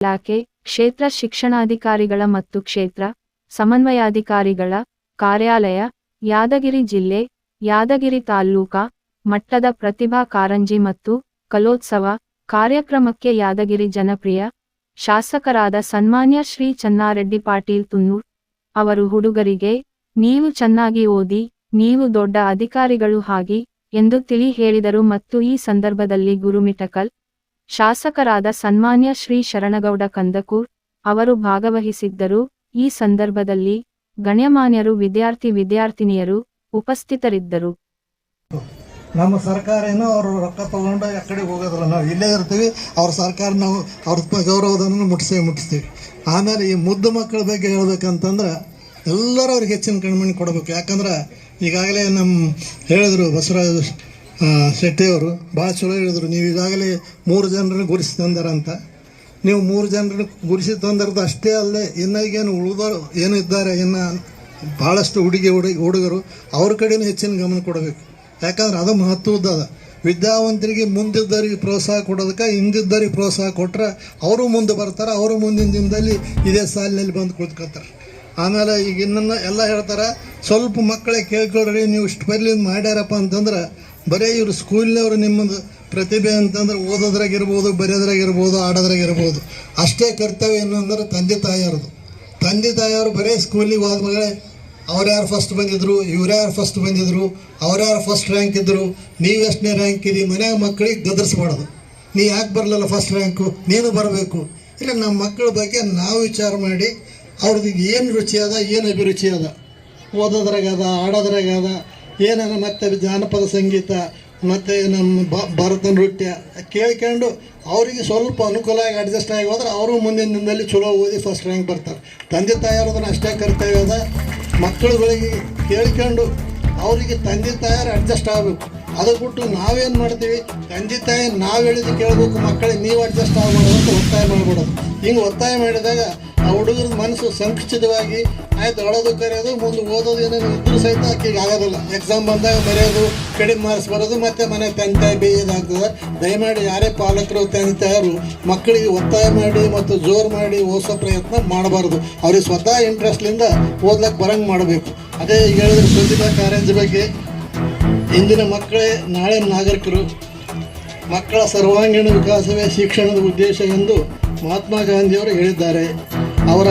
ಇಲಾಖೆ, ಕ್ಷೇತ್ರ ಶಿಕ್ಷಣಾಧಿಕಾರಿಗಳ ಮತ್ತು ಕ್ಷೇತ್ರ ಸಮನ್ವಯಾಧಿಕಾರಿಗಳ ಕಾರ್ಯಾಲಯ, ಯಾದಗಿರಿ ಜಿಲ್ಲೆ, ಯಾದಗಿರಿ ತಾಲ್ಲೂಕ ಮಟ್ಟದ ಪ್ರತಿಭಾ ಕಾರಂಜಿ ಮತ್ತು ಕಲೋತ್ಸವ ಕಾರ್ಯಕ್ರಮಕ್ಕೆ ಯಾದಗಿರಿ ಜನಪ್ರಿಯ ಶಾಸಕರಾದ ಸನ್ಮಾನ್ಯ ಶ್ರೀ ಚನ್ನಾರೆಡ್ಡಿ ಪಾಟೀಲ್ ತುನ್ನೂರ್ ಅವರು ಹುಡುಗರಿಗೆ, ನೀವು ಚೆನ್ನಾಗಿ ಓದಿ, ನೀವು ದೊಡ್ಡ ಅಧಿಕಾರಿಗಳು ಹಾಗಿ ಎಂದು ತಿಳಿ ಹೇಳಿದರು ಮತ್ತು ಈ ಸಂದರ್ಭದಲ್ಲಿ ಗುರುಮಿಠಕಲ್ ಶಾಸಕರಾದ ಸನ್ಮಾನ್ಯ ಶ್ರೀ ಶರಣಗೌಡ ಕಂದಕೂರ್ ಅವರು ಭಾಗವಹಿಸಿದ್ದರು. ಈ ಸಂದರ್ಭದಲ್ಲಿ ಗಣ್ಯಮಾನ್ಯರು, ವಿದ್ಯಾರ್ಥಿ ವಿದ್ಯಾರ್ಥಿನಿಯರು ಉಪಸ್ಥಿತರಿದ್ದರು. ನಮ್ಮ ಸರ್ಕಾರ ಏನೋ ಅವರು ರೊಕ್ಕ ತಗೊಂಡು ಆ ಕಡೆ ಹೋಗೋದಿಲ್ಲ ನಾವು ಇಲ್ಲೇ ಇರ್ತೀವಿ, ಅವ್ರ ಸರ್ಕಾರ ನಾವು ಅವ್ರ ಗೌರವದನ್ನು ಮುಟ್ಟಿಸೇ ಮುಟ್ಟಿಸ್ತೀವಿ ಆಮೇಲೆ ಈ ಮುದ್ದು ಮಕ್ಕಳ ಬಗ್ಗೆ ಹೇಳ್ಬೇಕಂತಂದ್ರೆ ಎಲ್ಲರೂ ಅವ್ರಿಗೆ ಹೆಚ್ಚಿನ ಕಣ್ಮಣಿ ಕೊಡಬೇಕು. ಯಾಕಂದ್ರೆ ಈಗಾಗಲೇ ನಮ್ಮ ಹೇಳಿದರು ಬಸವರಾಜ ಶೆಟ್ಟಿಯವರು ಭಾಳ ಚಲೋ ಹೇಳಿದ್ರು, ನೀವು ಈಗಾಗಲೇ ಮೂರು ಜನರನ್ನು ಗುರಿಸಿ ತಂದಾರಂತ ನೀವು ಮೂರು ಜನರನ್ನು ಗುರಿಸಿ ತಂದಿರೋದು ಅಷ್ಟೇ ಅಲ್ಲದೆ, ಇನ್ನು ಈಗೇನು ಉಳಿದವರು ಏನು ಇದ್ದಾರೆ, ಇನ್ನು ಭಾಳಷ್ಟು ಹುಡುಗಿ ಹುಡುಗಿ ಹುಡುಗರು ಅವ್ರ ಕಡೆನೂ ಹೆಚ್ಚಿನ ಗಮನ ಕೊಡಬೇಕು. ಯಾಕಂದ್ರೆ ಅದು ಮಹತ್ವದ ಅದ. ವಿದ್ಯಾವಂತರಿಗೆ ಮುಂದಿದ್ದರಿಗೆ ಪ್ರೋತ್ಸಾಹ ಕೊಡೋದಕ್ಕೆ ಹಿಂದಿದ್ದರಿಗೆ ಪ್ರೋತ್ಸಾಹ ಕೊಟ್ರೆ ಅವರು ಮುಂದೆ ಬರ್ತಾರೆ, ಅವರು ಮುಂದಿನ ದಿನದಲ್ಲಿ ಇದೇ ಸಾಲಿನಲ್ಲಿ ಬಂದು ಕುಳಿತ್ಕೊಳ್ತಾರೆ ಆಮೇಲೆ ಈಗ ಇನ್ನನ್ನು ಎಲ್ಲ ಹೇಳ್ತಾರೆ, ಸ್ವಲ್ಪ ಮಕ್ಕಳೇ ಕೇಳ್ಕೊಳ್ರಿ, ನೀವು ಇಷ್ಟು ಬರ್ಲಿಂದ ಮಾಡ್ಯಾರಪ್ಪ ಅಂತಂದ್ರೆ ಬರೀ ಇವರು ಸ್ಕೂಲ್ನವರು ನಿಮ್ಮದು ಪ್ರತಿಭೆ ಅಂತಂದ್ರೆ ಓದೋದ್ರಾಗಿರ್ಬೋದು, ಬರೆಯೋದ್ರಾಗಿರ್ಬೋದು, ಆಡೋದ್ರಾಗಿರ್ಬೋದು. ಅಷ್ಟೇ ಕರ್ತವ್ಯ ಏನು ಅಂದ್ರೆ ತಂದೆ ತಾಯಿಯವ್ರದ್ದು ತಂದೆ ತಾಯಿಯವರು ಬರೀ ಸ್ಕೂಲಿಗೆ ಹೋದ್ಮೇಲೆ ಅವ್ರು ಯಾರು ಫಸ್ಟ್ ಬಂದಿದ್ರು, ಇವ್ರು ಯಾರು ಫಸ್ಟ್ ಬಂದಿದ್ರು, ಅವ್ರು ಯಾರು ಫಸ್ಟ್ ರ್ಯಾಂಕ್ ಇದ್ದರು ನೀವು ಎಷ್ಟನೇ ರ್ಯಾಂಕ್ ಇದ್ದೀವಿ ಮನ್ಯಾಗ ಮಕ್ಕಳಿಗೆ ಗದರಿಸ್ಬಾರ್ದು. ನೀ ಯಾಕೆ ಬರಲಿಲ್ಲ ಫಸ್ಟ್ ರ್ಯಾಂಕು ನೀನು ಬರಬೇಕು. ಇಲ್ಲ ನಮ್ಮ ಮಕ್ಕಳ ಬಗ್ಗೆ ನಾವು ವಿಚಾರ ಮಾಡಿ ಅವ್ರದ್ದು ಏನು ರುಚಿ ಅದ, ಏನು ಅಭಿರುಚಿ ಅದ? ಓದೋದ್ರಾಗ ಅದ, ಆಡೋದ್ರಾಗ ಅದ ಏನಾರ ಮತ್ತೆ ಜಾನಪದ ಸಂಗೀತ, ಮತ್ತು ನಮ್ಮ ಭಾರತ ನೃತ್ಯ ಕೇಳ್ಕೊಂಡು ಅವರಿಗೆ ಸ್ವಲ್ಪ ಅನುಕೂಲ ಆಗಿ ಅಡ್ಜಸ್ಟ್ ಆಗಿ ಹೋದ್ರೆ ಅವರು ಮುಂದಿನ ದಿನದಲ್ಲಿ ಚಲೋ ಓದಿ ಫಸ್ಟ್ ರ್ಯಾಂಕ್ ಬರ್ತಾರೆ. ತಂದೆ ತಾಯಿಯವ್ರದನ್ನ ಅಷ್ಟೇ ಕರ್ತವ್ಯ ಅದ ಮಕ್ಕಳುಗಳಿಗೆ ಕೇಳ್ಕೊಂಡು ಅವರಿಗೆ ತಂದೆ ತಾಯಿಯರು ಅಡ್ಜಸ್ಟ್ ಆಗಬೇಕು. ಅದು ಬಿಟ್ಟು ನಾವೇನು ಮಾಡ್ತೀವಿ? ತಂದೆ ತಾಯಿ ನಾವು ಹೇಳಿದ್ದು ಕೇಳಬೇಕು, ಮಕ್ಕಳಿಗೆ ನೀವು ಅಡ್ಜಸ್ಟ್ ಆಗಬಾರ್ದು ಅಂತ ಒತ್ತಾಯ ಮಾಡ್ಬಿಡೋದು. ಹಿಂಗೆ ಒತ್ತಾಯ ಮಾಡಿದಾಗ ಆ ಹುಡುಗರ ಮನಸ್ಸು ಸಂಕುಚಿತವಾಗಿ, ಆಯ್ತು ಅಳೋದು ಕರೆಯೋದು, ಮುಂದೆ ಓದೋದು ಏನೇನು ಇದ್ರೂ ಸಹಿತ ಆಕೆಗೆ ಆಗೋದಿಲ್ಲ. ಎಕ್ಸಾಮ್ ಬಂದಾಗ ಬರೆಯೋದು, ಕಡಿಮೆ ಮಾರ್ಕ್ಸ್ ಬರೋದು, ಮತ್ತೆ ಮನೆ ತಂದೆ ಬೇಯೋದಾಗ್ತದೆ ದಯಮಾಡಿ ಯಾರೇ ಪಾಲಕರು ತಂದೆ ಮಕ್ಕಳಿಗೆ ಒತ್ತಾಯ ಮಾಡಿ ಮತ್ತು ಜೋರು ಮಾಡಿ ಓದಿಸೋ ಪ್ರಯತ್ನ ಮಾಡಬಾರ್ದು. ಅವ್ರಿಗೆ ಸ್ವತಃ ಇಂಟ್ರೆಸ್ಟ್ಲಿಂದ ಓದ್ಲಕ್ಕೆ ಬರಂಗೆ ಮಾಡಬೇಕು. ಅದೇ ಈಗ ಹೇಳಿದ್ರೆ ಪ್ರತಿಭಾ ಕಾರಂಜಿ ಬಗ್ಗೆ. ಇಂದಿನ ಮಕ್ಕಳೇ ನಾಳೆ ನಾಗರಿಕರು. ಮಕ್ಕಳ ಸರ್ವಾಂಗೀಣ ವಿಕಾಸವೇ ಶಿಕ್ಷಣದ ಉದ್ದೇಶ ಎಂದು ಮಹಾತ್ಮ ಗಾಂಧಿಯವರು ಹೇಳಿದ್ದಾರೆ. ಅವರ